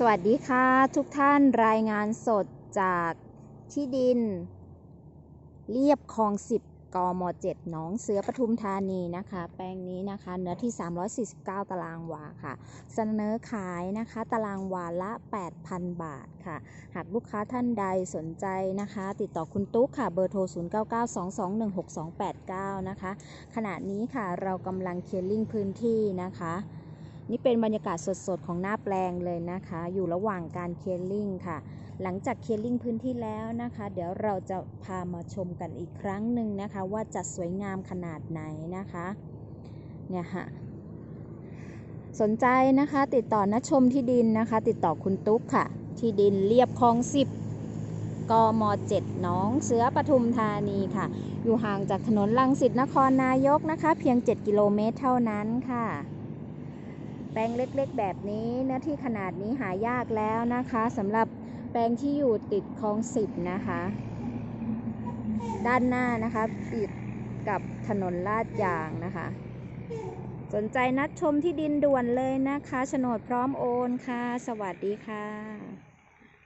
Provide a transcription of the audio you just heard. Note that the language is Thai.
สวัสดีค่ะ ทุกท่านรายงานสดจากที่ดิน เรียบคลอง 10 กม 7 หนองเสือปทุมธานีนะคะ แปลงนี้นะคะ เนื้อที่ 349 ตารางวาค่ะ เสนอขายนะคะ ตารางวาละ 8,000 บาทค่ะ หากลูกค้าท่านใดสนใจนะคะ ติดต่อคุณตุ๊กค่ะ เบอร์โทร 0992216289 นะคะ ขณะนี้ค่ะเรากำลังเคลียร์ลิงพื้นที่นะคะ นี่เป็นบรรยากาศสดๆ ของหน้าแปลงเลยนะคะ อยู่ระหว่างการเคลียร์ลิงค่ะ หลังจากเคลียร์ลิงพื้นที่แล้วนะคะ เดี๋ยวเราจะพามาชมกันอีกครั้งหนึ่งนะคะ ว่าจะสวยงามขนาดไหนนะคะ เนี่ยค่ะสนใจนะคะ ติดต่อนัชมที่ดินนะคะ ติดต่อคุณตุ๊กค่ะ ที่ดินเรียบคลอง10กม7หน้องเสือปทุมธานีค่ะ อยู่ห่างจากถนนลังสิตนครนายกนะคะ เพียง 7 กิโลเมตรเท่านั้นค่ะ แปลงเล็กๆ แบบนี้เนื้อที่ขนาดนี้หายากแล้วนะคะสำหรับแปลงที่อยู่ติดคลองสิบนะคะ ด้านหน้านะคะติดกับถนนลาดยางนะคะ สนใจนัดชมที่ดินด่วนเลยนะคะโฉนดพร้อมโอนค่ะ สวัสดีค่ะ